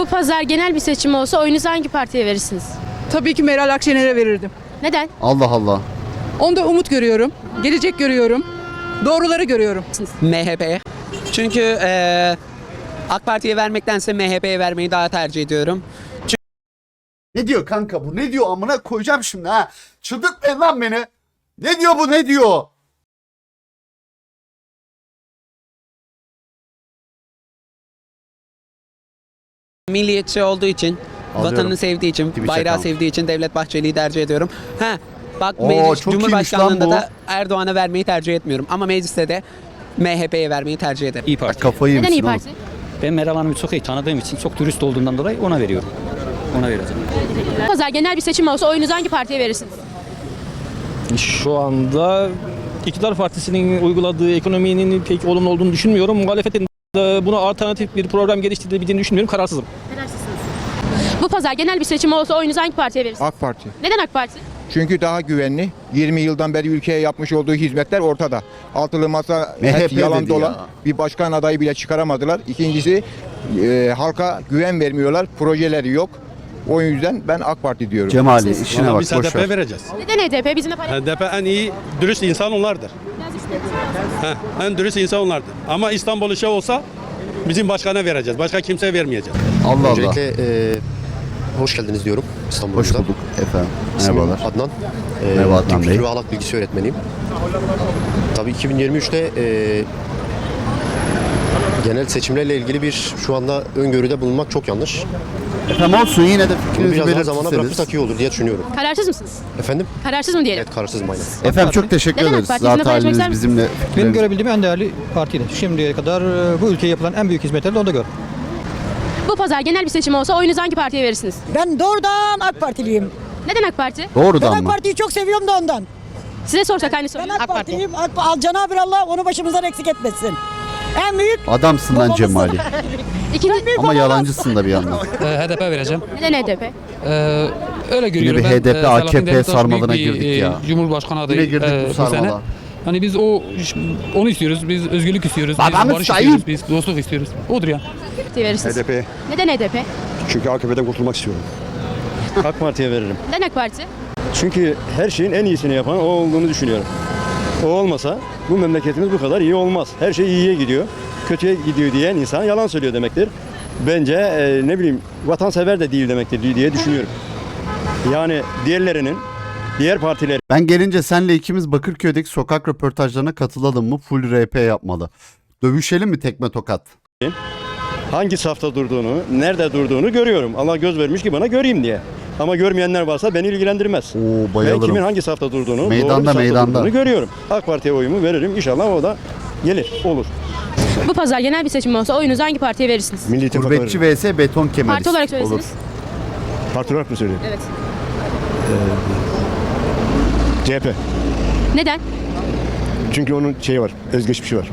Bu pazar genel bir seçim olsa oyunuzu hangi partiye verirsiniz? Tabii ki Meral Akşener'e verirdim. Neden? Allah Allah. Onda umut görüyorum, gelecek görüyorum, doğruları görüyorum. MHP'ye. Çünkü eee, AK Parti'ye vermektense MHP'ye vermeyi daha tercih ediyorum. Ne diyor kanka bu? Ne diyor amına koyacağım şimdi ha. Çıldırtmayın lan beni. Ne diyor bu ne diyor? Milliyetçi olduğu için, Alıyorum. vatanını sevdiği için, Twitch bayrağı account. sevdiği için Devlet Bahçeli'yi tercih ediyorum. Ha, bak Oo, meclis, çok iyiymiş Cumhurbaşkanlığında lan da Erdoğan'a vermeyi tercih etmiyorum. Ama mecliste de MHP'ye vermeyi tercih ederim. İyi Parti. Kafayı Neden yemişsin İyi oğlum. Parti? Ben Meral Hanım'ı çok iyi tanıdığım için çok dürüst olduğundan dolayı ona veriyorum. Ona vereceğim. Pazar genel bir seçim olsa oyunuzu hangi partiye verirsiniz? Şu anda iktidar partisinin uyguladığı ekonominin pek olumlu olduğunu düşünmüyorum. Muhalefetin de buna alternatif bir program geliştirebildiğini düşünmüyorum. Kararsızım. Pazar genel bir seçim olsa oyunuzu hangi partiye verirsiniz? AK Parti. Neden AK Parti? Çünkü daha güvenli. 20 yıldan beri ülkeye yapmış olduğu hizmetler ortada. Altılı masa MHP hep yalan dolan. ya. Bir başkan adayı bile çıkaramadılar. İkincisi e, halka güven vermiyorlar. Projeleri yok. O yüzden ben AK Parti diyorum. Cemali işine Valla bak biz HDP ver. vereceğiz. Neden HDP? Bizimle para HDP en iyi, dürüst insan onlardır. Heh, en dürüst insan onlardır. Ama İstanbul işi olsa bizim başkana vereceğiz. Başka kimseye vermeyeceğiz. Allah Allah. Öncelikle e, hoş geldiniz diyorum İstanbul'umuza. Hoş bulduk efendim. İsmim Merhabalar. Adnan. E, Merhaba Adnan Türk Bey. Kültürü ve Halk Bilgisi öğretmeniyim. Tabii 2023'te e, genel seçimlerle ilgili bir şu anda öngörüde bulunmak çok yanlış. Efendim olsun yine de fikrinizi biraz daha zamana belirtirseniz. bırakırsak iyi olur diye düşünüyorum. Kararsız mısınız? Efendim? Kararsız mı diyelim? Evet kararsızım aynen. Efendim çok teşekkür Neden AK ederiz. Parti? Bizimle Zaten paylaşmak haliniz ister bizimle Benim görebildiğim en değerli partiydi. Şimdiye kadar e, bu ülkeye yapılan en büyük hizmetleri de onda gör. Bu pazar genel bir seçim olsa oyunuzu hangi partiye verirsiniz? Ben doğrudan AK Partiliyim. Neden AK Parti? Ben Doğrudan AK mı? Parti'yi çok seviyorum da ondan. Size sorsak aynı Ben soruyu. AK, Partiliyim. AK, Al Cenab-ı Allah onu başımızdan eksik etmesin. En büyük Adamsın lan Cemali. İkinci, Ama yalancısın da bir yandan. HDP vereceğim. neden HDP? öyle görüyorum. bir Ben, HDP, e, Selahattin AKP Demirtaş sarmalına bir, girdik ya. e, Cumhurbaşkanı Yine girdik bu sarmala. Hani biz o onu istiyoruz. Biz özgürlük istiyoruz. Babamız barış sayın. istiyoruz. Biz dostluk istiyoruz. Odur ya. Partiye verirsiniz. HDP. Neden HDP? Çünkü AKP'den kurtulmak istiyorum. AK Parti'ye veririm. Neden AK Parti? Çünkü her şeyin en iyisini yapan o olduğunu düşünüyorum. O olmasa bu memleketimiz bu kadar iyi olmaz. Her şey iyiye gidiyor. Kötüye gidiyor diyen insan yalan söylüyor demektir. Bence e, ne bileyim vatansever de değil demektir diye düşünüyorum. Yani diğerlerinin, diğer partilerin Ben gelince senle ikimiz Bakırköy'deki sokak röportajlarına katılalım mı? Full RP yapmalı. Dövüşelim mi tekme tokat? hangi safta durduğunu, nerede durduğunu görüyorum. Allah göz vermiş ki bana göreyim diye. Ama görmeyenler varsa beni ilgilendirmez. Oo Ben kimin bayılırım. hangi safta durduğunu, Meydanda, doğru safta meydanda. durduğunu görüyorum. AK Parti'ye oyumu veririm. İnşallah o da gelir, olur. Bu pazar genel bir seçim olsa oyunuzu hangi partiye verirsiniz? Milli Gurbetçi vs beton kemerist. Parti olarak söylesiniz. Parti olarak mı söyleyeyim? Evet. CHP. Neden? Çünkü onun şeyi var, özgeçmişi var.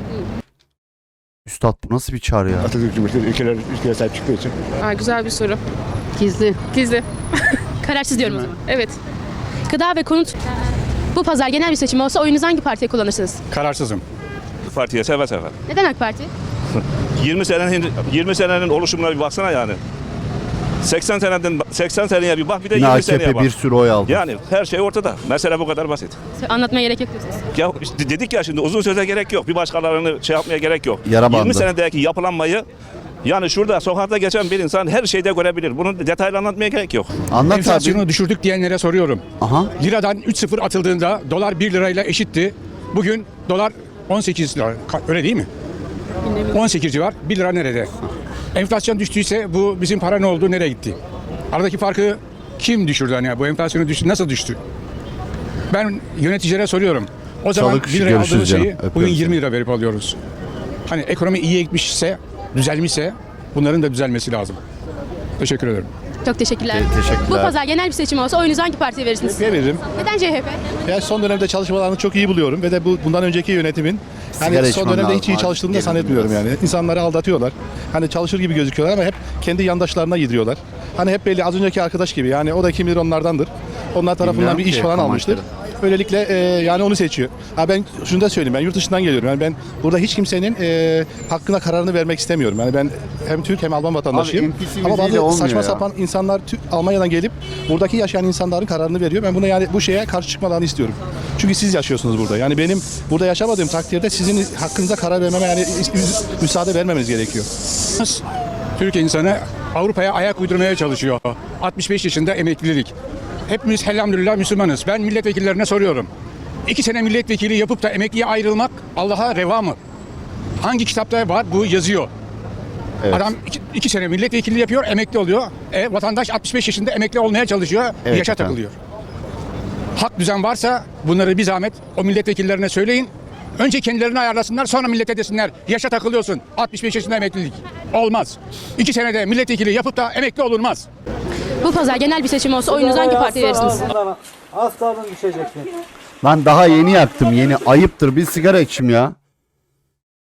Üstad bu nasıl bir çağrı ya? Atatürk Cumhuriyeti ülkeler, ülkeye sahip çıktığı için. Aa, güzel bir soru. Gizli. Gizli. Kararsız diyorum o zaman. Evet. Gıda ve konut. Bu pazar genel bir seçim olsa oyunuzu hangi partiye kullanırsınız? Kararsızım. Partiye seve seve. Neden AK Parti? 20 senenin 20 senenin oluşumuna bir baksana yani. 80 seneden 80 seneye bir bak bir de Yine 20 seneye bak. bir sürü oy aldı. Yani her şey ortada. Mesele bu kadar basit. Anlatmaya gerek yok diyorsunuz. Ya işte dedik ya şimdi uzun söze gerek yok. Bir başkalarını şey yapmaya gerek yok. Yara 20 bandı. senedeki yapılanmayı yani şurada sokakta geçen bir insan her şeyde görebilir. Bunu detaylı anlatmaya gerek yok. Anlat abi. düşürdük diyenlere soruyorum. Aha. Liradan 3-0 atıldığında dolar 1 lirayla eşitti. Bugün dolar 18 lira. Öyle değil mi? 18 civar. 1 lira nerede? Enflasyon düştüyse bu bizim para ne oldu? Nereye gitti? Aradaki farkı kim düşürdü? Hani bu enflasyonu düştü, nasıl düştü? Ben yöneticilere soruyorum. O zaman Sağlık 1 işi liraya görüşürüz aldığımız canım. şeyi Öpüyorum bugün seni. 20 lira verip alıyoruz. Hani ekonomi iyiye gitmişse, düzelmişse bunların da düzelmesi lazım. Teşekkür ederim. Çok teşekkürler. Te- teşekkürler. Bu pazar genel bir seçim olsa oyunuzu hangi partiye verirsiniz? Veririm. Neden CHP? Yani son dönemde çalışmalarını çok iyi buluyorum ve de bu bundan önceki yönetimin hani son dönemde hiç iyi çalıştığını da zannetmiyorum yani. İnsanları aldatıyorlar. Hani çalışır gibi gözüküyorlar ama hep kendi yandaşlarına yediriyorlar. Hani hep belli az önceki arkadaş gibi yani o da kim bilir onlardandır. Onlar tarafından Bilmiyorum bir iş ki falan almıştır. Öylelikle e, yani onu seçiyor. Ha ben şunu da söyleyeyim ben yurt dışından geliyorum. Yani ben burada hiç kimsenin e, hakkına kararını vermek istemiyorum. Yani ben hem Türk hem Alman vatandaşıyım. NPC Ama müziğiyle bazı olmuyor saçma ya. sapan insanlar Tü- Almanya'dan gelip buradaki yaşayan insanların kararını veriyor. Ben buna yani bu şeye karşı çıkmalarını istiyorum. Çünkü siz yaşıyorsunuz burada. Yani benim burada yaşamadığım takdirde sizin hakkınıza karar vermeme yani müsaade vermemeniz gerekiyor. Türk insanı Avrupa'ya ayak uydurmaya çalışıyor. 65 yaşında emeklilik. Hepimiz elhamdülillah Müslümanız. Ben milletvekillerine soruyorum. İki sene milletvekili yapıp da emekliye ayrılmak Allah'a reva mı? Hangi kitapta var bu yazıyor? Adam iki, iki sene milletvekili yapıyor, emekli oluyor. E, vatandaş 65 yaşında emekli olmaya çalışıyor, Evet yaşa efendim. takılıyor. Hak düzen varsa bunları bir zahmet o milletvekillerine söyleyin. Önce kendilerini ayarlasınlar sonra millete desinler yaşa takılıyorsun 65 yaşında emeklilik. Olmaz. İki senede milletvekili yapıp da emekli olunmaz. Bu pazar genel bir seçim olsa oyunuzu hangi partiye verirsiniz? Lan daha yeni yaktım yeni. Ayıptır bir sigara içim ya.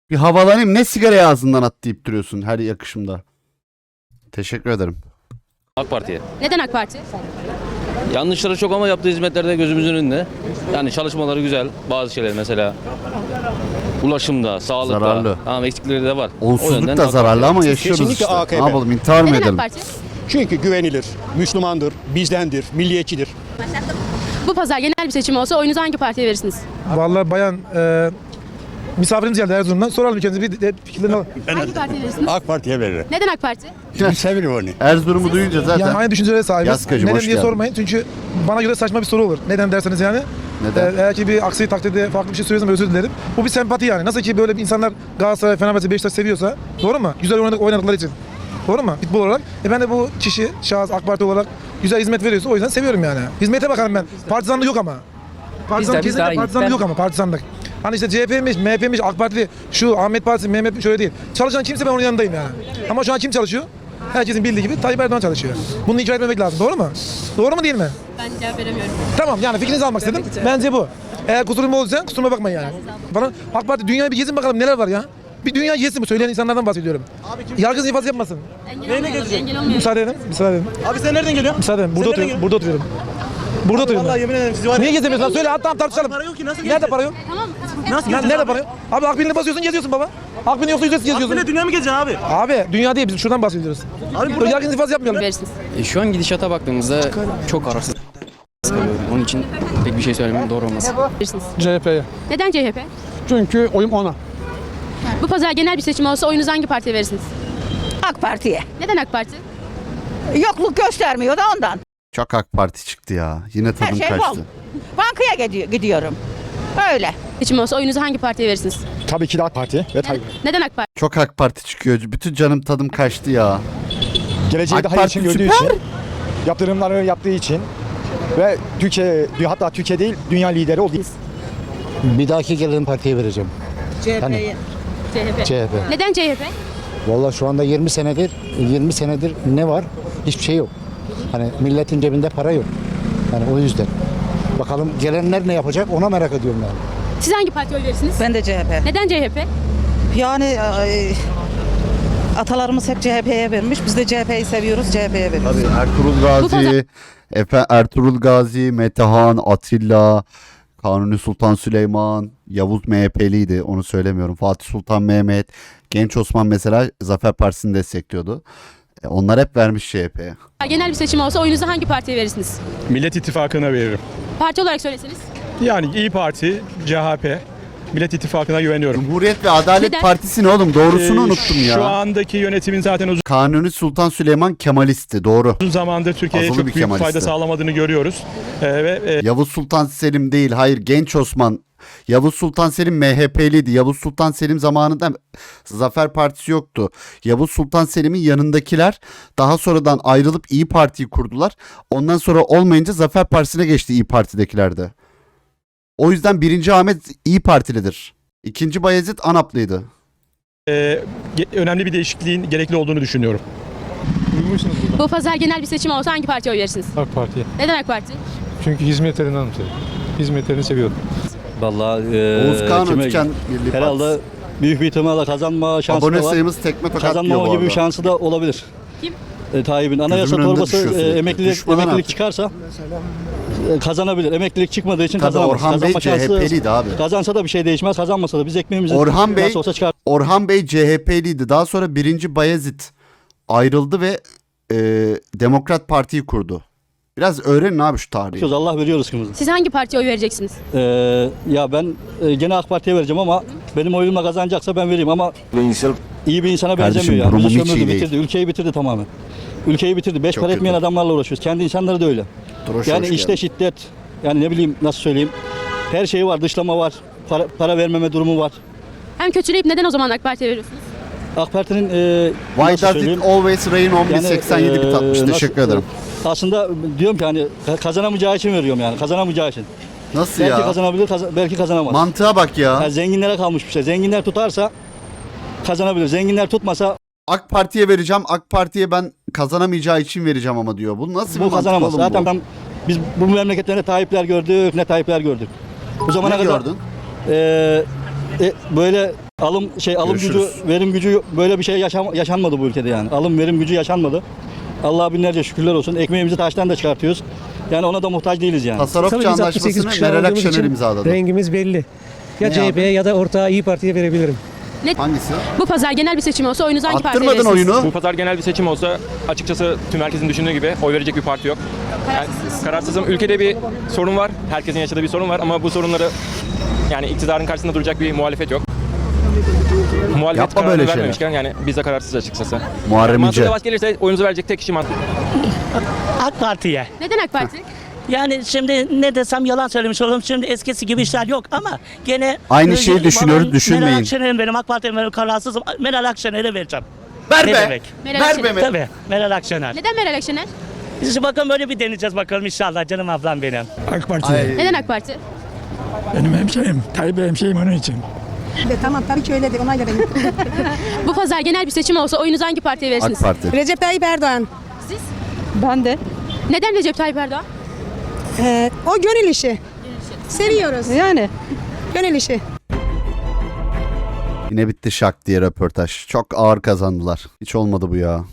Bir havalanayım ne sigarayı ağzından at deyip duruyorsun her yakışımda. Teşekkür ederim. AK Parti'ye. Neden AK Parti? Yanlışları çok ama yaptığı hizmetler de gözümüzün önünde. Yani çalışmaları güzel. Bazı şeyler mesela ulaşımda, sağlıkta. Zararlı. Tamam eksikleri de var. O yönden da AK zararlı Parti. ama yaşıyoruz Kesinlikle işte. AKP. Ne yapalım intihar mı Neden AK edelim? Parti? Çünkü güvenilir, Müslümandır, bizdendir, milliyetçidir. Bu pazar genel bir seçim olsa oyunuzu hangi partiye verirsiniz? Vallahi bayan e, misafirimiz geldi Erzurum'dan. Soralım kendinize bir de fikirlerini alalım. Hangi partiye verirsiniz? AK Parti'ye veririm. Neden AK Parti? Severim onu. Erzurum'u duyunca zaten. Yani aynı düşüncelere sahibiz. Yaskacım, Neden hoş diye geldin. sormayın çünkü bana göre saçma bir soru olur. Neden derseniz yani. Neden? Ee, eğer ki bir aksi takdirde farklı bir şey söylüyorsam özür dilerim. Bu bir sempati yani. Nasıl ki böyle bir insanlar Galatasaray, Fenerbahçe, Beşiktaş seviyorsa doğru mu? Güzel oynadık, oynadıkları için. Doğru mu? Futbol olarak. E ben de bu kişi, şahıs AK Parti olarak güzel hizmet veriyorsa o yüzden seviyorum yani. Hizmete bakarım ben. Partizanlık yok ama. Partizan, kesinlikle partizanlık yok ama partizanlık. Hani işte CHP'miş, MHP'miş, AK Parti, şu Ahmet Partisi, Mehmet şöyle değil. Çalışan kimse ben onun yanındayım yani. Ama şu an kim çalışıyor? Herkesin bildiği gibi Tayyip Erdoğan çalışıyor. Bunu inkar etmemek lazım. Doğru mu? Doğru mu değil mi? Ben cevap veremiyorum. Tamam yani fikrinizi almak istedim. Bence bu. Eğer kusurum olursa kusuruma bakmayın yani. Bana AK Parti dünyayı bir gezin bakalım neler var ya. Bir dünya gezsin bu söyleyen insanlardan bahsediyorum. Yargı infaz yapmasın. Neyle gezecek? Engel olmuyor. Müsaade edin. Müsaade edin. Abi sen nereden geliyorsun? Müsaade edin. Burada oturuyorum. Burada oturuyorum. Burada oturuyorum. ben. yemin ederim sizi var Niye gezemiyorsun? Söyle hatta tartışalım. Para yok ki nasıl Nerede para yok? Tamam. Nasıl Nerede, nerede para yok? Abi Akbil'ini basıyorsun geziyorsun baba. Akbil'in yoksa ücretsiz geziyorsun. Böyle dünya mı gezeceksin abi? Abi dünya değil biz şuradan bahsediyoruz. Abi Böyle yargı infaz yapmayalım. Verirsiniz. şu an gidişata baktığımızda çok kararsız. Onun için pek bir şey söylemem doğru olmaz. Verirsiniz. CHP'ye. Neden CHP? Çünkü oyum ona. Bu pazar genel bir seçim olsa oyunuzu hangi partiye verirsiniz? AK Parti'ye. Neden AK Parti? Yokluk göstermiyor da ondan. Çok AK Parti çıktı ya. Yine tadım şey kaçtı. bol. Bankaya gidiyor, gidiyorum. Öyle. Seçim olsa oyunuzu hangi partiye verirsiniz? Tabii ki de AK Parti ve Neden, neden AK Parti? Çok AK Parti çıkıyor. Bütün canım tadım kaçtı ya. geleceği AK daha Parti için gördüğü süper. için, yaptırımları yaptığı için ve Türkiye, hatta Türkiye değil dünya lideri oldu. Bir dahaki gelen partiye vereceğim. CHP'ye. CHP. CHP. Neden CHP? Vallahi şu anda 20 senedir 20 senedir ne var? Hiçbir şey yok. Hani milletin cebinde para yok. Yani o yüzden. Bakalım gelenler ne yapacak ona merak ediyorum yani. Siz hangi partiye oy verirsiniz? Ben de CHP. Neden CHP? Yani ay, atalarımız hep CHP'ye vermiş. Biz de CHP'yi seviyoruz, CHP'ye veriyoruz. Tabii Ertuğrul Gazi, Efe Ertuğrul Gazi, Metehan, Atilla, Kanuni Sultan Süleyman, Yavuz MHP'liydi onu söylemiyorum. Fatih Sultan Mehmet, Genç Osman mesela Zafer Partisi'ni destekliyordu. E, Onlar hep vermiş CHP'ye. Genel bir seçim olsa oyunuzu hangi partiye verirsiniz? Millet İttifakı'na veririm. Parti olarak söyleseniz. Yani İyi Parti, CHP, Millet İttifakı'na güveniyorum. Cumhuriyet ve Adalet Neden? Partisi ne oğlum? Doğrusunu Ee, unuttum ya. Şu andaki yönetimin zaten uzun Kanuni Sultan Süleyman Kemalisti doğru. zamandır Türkiye'ye Azılı çok bir büyük Kemalist fayda sağlamadığını görüyoruz. Ee, ve e, Yavuz Sultan Selim değil hayır Genç Osman. Yavuz Sultan Selim MHP'liydi. Yavuz Sultan Selim zamanında Zafer Partisi yoktu. Yavuz Sultan Selim'in yanındakiler daha sonradan ayrılıp İyi Parti'yi kurdular. Ondan sonra olmayınca Zafer Partisi'ne geçti İyi Parti'dekiler de. O yüzden birinci Ahmet İyi Partilidir. İkinci Bayezid ANAP'lıydı. e, ge- önemli bir değişikliğin gerekli olduğunu düşünüyorum. Bu pazar genel bir seçim olsa hangi partiye oy verirsiniz? AK Parti'ye. Neden AK Parti? Çünkü hizmetlerini anımsıyorum. Hizmetlerini seviyorum. Vallahi Oğuz Kağan Ötken Birliği Partisi. büyük bir ihtimalle kazanma Abone sayımız tekme tokat diyor bu arada. şansı da olabilir. Kim? E, Tayyip'in anayasa Gözümün önünde torbası, düşüyor e, sürekli. emeklilik- Düşmana emeklilik artık. çıkarsa e, kazanabilir. Emeklilik çıkmadığı için Tabii kazanamaz. Orhan Bey Kazanma şansı- CHP'liydi abi. Kazansa da bir şey değişmez. Kazanmasa da biz ekmeğimizi Orhan Bey nasıl olsa çıkar. Orhan Bey CHP'liydi. Daha sonra 1. Bayezid ayrıldı ve e, Demokrat Parti'yi kurdu. Biraz öğrenin abi şu tarihi. Allah veriyor rızkımızı. Siz hangi partiye oy vereceksiniz? Ee, ya ben e, gene AK Parti'ye vereceğim ama benim oyumla kazanacaksa ben vereyim ama iyi bir insana Kardeşim, benzemiyor yani. durumum Bizi hiç iyi sömürdü, değil. bitirdi. Ülkeyi bitirdi tamamen. Ülkeyi bitirdi. Beş Çok para etmeyen kötü. adamlarla uğraşıyoruz. Kendi insanları da öyle. Droş yani hoş işte geldin. şiddet, yani ne bileyim nasıl söyleyeyim. Her şey var. Dışlama var. Para, para vermeme durumu var. Hem kötüleyip neden o zaman AK Parti'ye veriyorsunuz? AK Parti'nin e, Why nasıl does söyleyeyim? it always rain on me? Yani, 87 bit e, atmış. nasıl- Teşekkür ederim. Aslında diyorum ki hani ka- kazanamayacağı için veriyorum yani. Kazanamayacağı için. Nasıl belki ya? kazanabilir, kaza- belki kazanamaz. Mantığa bak ya. Yani zenginlere kalmış bir şey. Zenginler tutarsa kazanabilir. Zenginler tutmasa AK Parti'ye vereceğim. AK Parti'ye ben kazanamayacağı için vereceğim ama diyor. Bu nasıl bir bu mantık kazanamaz. oğlum bu? Zaten ben- biz bu memlekette ne Tayyipler gördük ne Tayyipler gördük. Bu zamana Ne kadar gördün? e, e, böyle alım şey alım gücü, Görüşürüz. verim gücü böyle bir şey yaşam, yaşanmadı bu ülkede yani. Alım verim gücü yaşanmadı. Allah'a binlerce şükürler olsun. Ekmeğimizi taştan da çıkartıyoruz. Yani ona da muhtaç değiliz yani. Tasarrufçu anlaşmasını Meral Akşener imzaladı. Rengimiz belli. Ya Ne CHP'ye ya da ortağı İyi Parti'ye verebilirim. Hangisi? Bu pazar genel bir seçim olsa oyunuzu hangi partiye Attırmadın verirsiniz? oyunu. Bu pazar genel bir seçim olsa açıkçası tüm herkesin düşündüğü gibi oy verecek bir parti yok. Yani kararsızım. Ülkede bir sorun var. Herkesin yaşadığı bir sorun var ama bu sorunları yani iktidarın karşısında duracak bir muhalefet yok. Muhalefet Yapma böyle şeyler. vermemişken yani biz de kararsız açıkçası. Muharrem Mansur İnce. Yavaş gelirse oyunuzu verecek tek kişi Mansur. AK Parti'ye. Neden AK Parti? Yani şimdi ne desem yalan söylemiş olurum. Şimdi eskisi gibi işler yok ama gene... Aynı şeyi düşünüyoruz, düşünmeyin. Meral Akşener'in benim AK Parti'ye benim kararsızım. Meral Akşener'e vereceğim. Ver ne be. demek? Meral Ver Akşener. be. Tabii Meral Akşener. Neden Meral Akşener? Biz bakın böyle bir deneyeceğiz bakalım inşallah canım ablam benim. AK Parti. Neden AK Parti? Benim hemşehrim. Tayyip hemşehrim onun için. Tamam tabii ki öyledir onayla benim. Bu pazar genel bir seçim olsa oyunuzu hangi partiye verirsiniz? AK Parti. Recep Tayyip Erdoğan. Siz? Ben de. Neden Recep Tayyip Erdoğan? Ee, o gönül işi. Seviyoruz. Yani. Gönül işi. Yine bitti şak diye röportaj. Çok ağır kazandılar. Hiç olmadı bu ya.